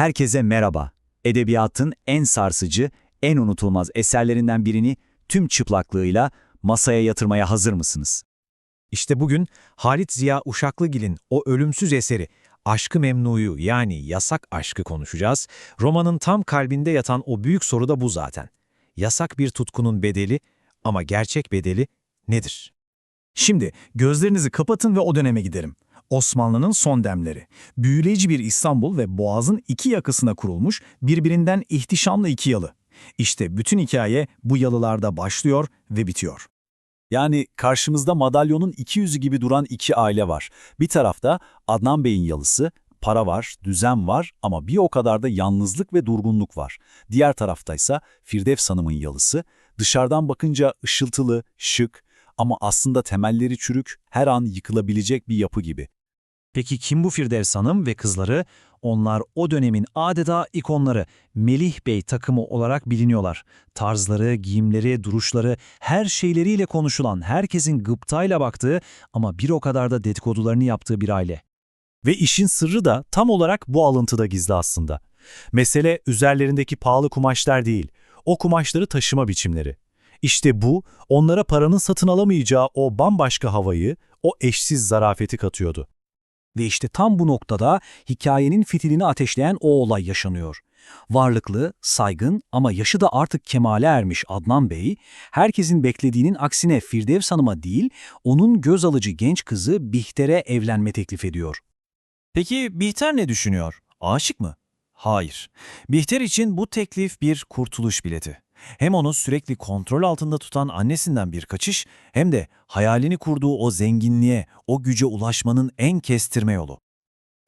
Herkese merhaba. Edebiyatın en sarsıcı, en unutulmaz eserlerinden birini tüm çıplaklığıyla masaya yatırmaya hazır mısınız? İşte bugün Halit Ziya Uşaklıgil'in o ölümsüz eseri Aşkı Memnu'yu yani yasak aşkı konuşacağız. Romanın tam kalbinde yatan o büyük soru da bu zaten. Yasak bir tutkunun bedeli ama gerçek bedeli nedir? Şimdi gözlerinizi kapatın ve o döneme gidelim. Osmanlı'nın son demleri. Büyüleyici bir İstanbul ve Boğaz'ın iki yakasına kurulmuş birbirinden ihtişamlı iki yalı. İşte bütün hikaye bu yalılarda başlıyor ve bitiyor. Yani karşımızda madalyonun iki yüzü gibi duran iki aile var. Bir tarafta Adnan Bey'in yalısı, para var, düzen var ama bir o kadar da yalnızlık ve durgunluk var. Diğer taraftaysa Firdevs Hanım'ın yalısı, dışarıdan bakınca ışıltılı, şık ama aslında temelleri çürük, her an yıkılabilecek bir yapı gibi. Peki kim bu Firdevs Hanım ve kızları? Onlar o dönemin adeta ikonları, Melih Bey takımı olarak biliniyorlar. Tarzları, giyimleri, duruşları, her şeyleriyle konuşulan, herkesin gıptayla baktığı ama bir o kadar da dedikodularını yaptığı bir aile. Ve işin sırrı da tam olarak bu alıntıda gizli aslında. Mesele üzerlerindeki pahalı kumaşlar değil, o kumaşları taşıma biçimleri. İşte bu, onlara paranın satın alamayacağı o bambaşka havayı, o eşsiz zarafeti katıyordu. Ve işte tam bu noktada hikayenin fitilini ateşleyen o olay yaşanıyor. Varlıklı, saygın ama yaşı da artık kemale ermiş Adnan Bey, herkesin beklediğinin aksine Firdevs Hanım'a değil, onun göz alıcı genç kızı Bihter'e evlenme teklif ediyor. Peki Bihter ne düşünüyor? Aşık mı? Hayır. Bihter için bu teklif bir kurtuluş bileti. Hem onu sürekli kontrol altında tutan annesinden bir kaçış, hem de hayalini kurduğu o zenginliğe, o güce ulaşmanın en kestirme yolu.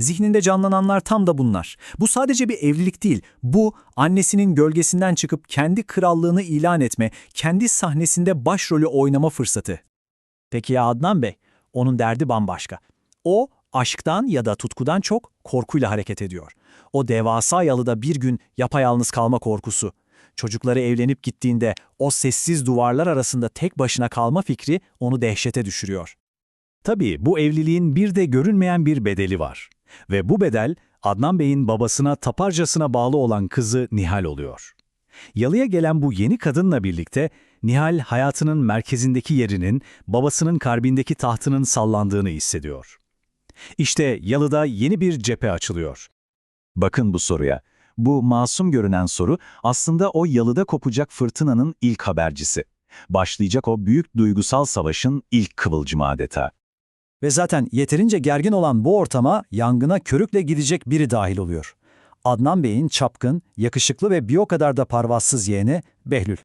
Zihninde canlananlar tam da bunlar. Bu sadece bir evlilik değil, bu annesinin gölgesinden çıkıp kendi krallığını ilan etme, kendi sahnesinde başrolü oynama fırsatı. Peki ya Adnan Bey? Onun derdi bambaşka. O, aşktan ya da tutkudan çok korkuyla hareket ediyor. O devasa yalıda bir gün yapayalnız kalma korkusu. Çocukları evlenip gittiğinde o sessiz duvarlar arasında tek başına kalma fikri onu dehşete düşürüyor. Tabii bu evliliğin bir de görünmeyen bir bedeli var. Ve bu bedel Adnan Bey'in babasına taparcasına bağlı olan kızı Nihal oluyor. Yalıya gelen bu yeni kadınla birlikte Nihal hayatının merkezindeki yerinin, babasının kalbindeki tahtının sallandığını hissediyor. İşte yalıda yeni bir cephe açılıyor. Bakın bu soruya. Bu masum görünen soru aslında o yalıda kopacak fırtınanın ilk habercisi. Başlayacak o büyük duygusal savaşın ilk kıvılcımı adeta. Ve zaten yeterince gergin olan bu ortama yangına körükle gidecek biri dahil oluyor. Adnan Bey'in çapkın, yakışıklı ve bir o kadar da parvazsız yeğeni Behlül.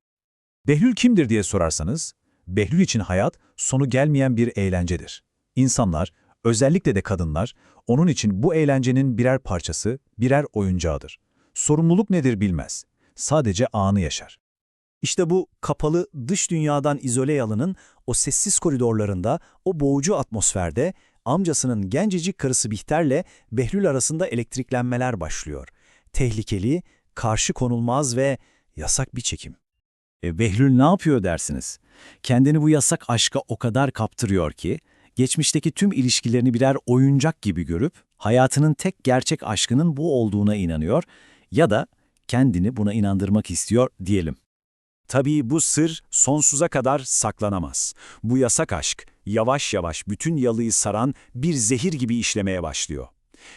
Behlül kimdir diye sorarsanız, Behlül için hayat sonu gelmeyen bir eğlencedir. İnsanlar, özellikle de kadınlar, onun için bu eğlencenin birer parçası, birer oyuncağıdır. Sorumluluk nedir bilmez. Sadece anı yaşar. İşte bu kapalı, dış dünyadan izole yalının o sessiz koridorlarında, o boğucu atmosferde amcasının gencecik karısı Bihter'le Behlül arasında elektriklenmeler başlıyor. Tehlikeli, karşı konulmaz ve yasak bir çekim. E, Behlül ne yapıyor dersiniz? Kendini bu yasak aşka o kadar kaptırıyor ki, geçmişteki tüm ilişkilerini birer oyuncak gibi görüp, hayatının tek gerçek aşkının bu olduğuna inanıyor ya da kendini buna inandırmak istiyor diyelim. Tabii bu sır sonsuza kadar saklanamaz. Bu yasak aşk yavaş yavaş bütün yalıyı saran bir zehir gibi işlemeye başlıyor.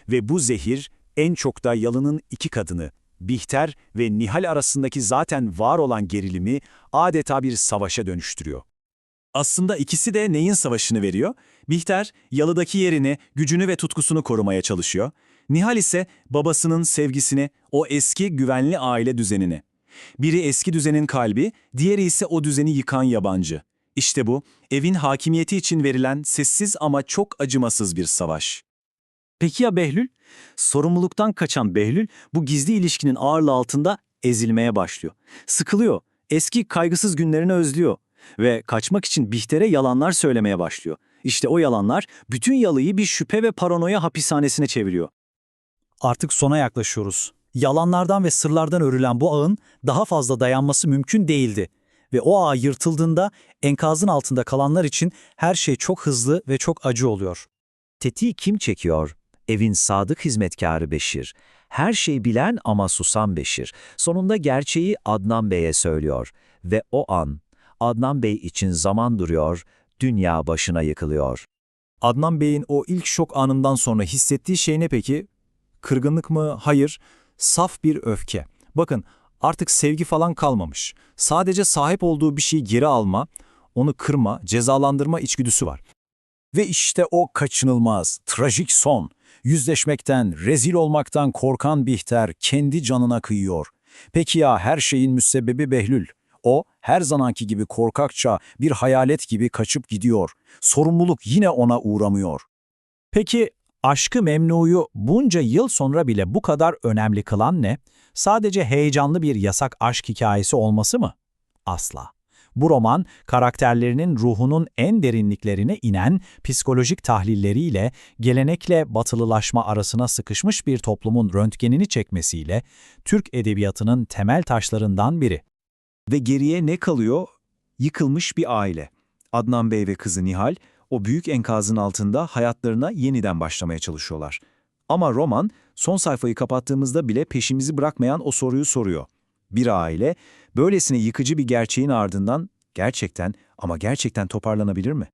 Ve bu zehir en çok da yalının iki kadını, Bihter ve Nihal arasındaki zaten var olan gerilimi adeta bir savaşa dönüştürüyor. Aslında ikisi de neyin savaşını veriyor? Bihter, yalıdaki yerini, gücünü ve tutkusunu korumaya çalışıyor. Nihal ise babasının sevgisini, o eski güvenli aile düzenini. Biri eski düzenin kalbi, diğeri ise o düzeni yıkan yabancı. İşte bu, evin hakimiyeti için verilen sessiz ama çok acımasız bir savaş. Peki ya Behlül? Sorumluluktan kaçan Behlül bu gizli ilişkinin ağırlığı altında ezilmeye başlıyor. Sıkılıyor, eski kaygısız günlerini özlüyor ve kaçmak için Bihter'e yalanlar söylemeye başlıyor. İşte o yalanlar bütün yalıyı bir şüphe ve paranoya hapishanesine çeviriyor. Artık sona yaklaşıyoruz. Yalanlardan ve sırlardan örülen bu ağın daha fazla dayanması mümkün değildi. Ve o ağ yırtıldığında enkazın altında kalanlar için her şey çok hızlı ve çok acı oluyor. Tetiği kim çekiyor? Evin sadık hizmetkarı Beşir. Her şeyi bilen ama susan Beşir sonunda gerçeği Adnan Bey'e söylüyor ve o an Adnan Bey için zaman duruyor, dünya başına yıkılıyor. Adnan Bey'in o ilk şok anından sonra hissettiği şey ne peki? Kırgınlık mı? Hayır. Saf bir öfke. Bakın artık sevgi falan kalmamış. Sadece sahip olduğu bir şeyi geri alma, onu kırma, cezalandırma içgüdüsü var. Ve işte o kaçınılmaz, trajik son. Yüzleşmekten, rezil olmaktan korkan Bihter kendi canına kıyıyor. Peki ya her şeyin müsebbibi Behlül? O her zamanki gibi korkakça bir hayalet gibi kaçıp gidiyor. Sorumluluk yine ona uğramıyor. Peki aşkı memnuyu bunca yıl sonra bile bu kadar önemli kılan ne? Sadece heyecanlı bir yasak aşk hikayesi olması mı? Asla. Bu roman karakterlerinin ruhunun en derinliklerine inen psikolojik tahlilleriyle gelenekle batılılaşma arasına sıkışmış bir toplumun röntgenini çekmesiyle Türk edebiyatının temel taşlarından biri. Ve geriye ne kalıyor? Yıkılmış bir aile. Adnan Bey ve kızı Nihal o büyük enkazın altında hayatlarına yeniden başlamaya çalışıyorlar. Ama roman son sayfayı kapattığımızda bile peşimizi bırakmayan o soruyu soruyor. Bir aile böylesine yıkıcı bir gerçeğin ardından gerçekten ama gerçekten toparlanabilir mi?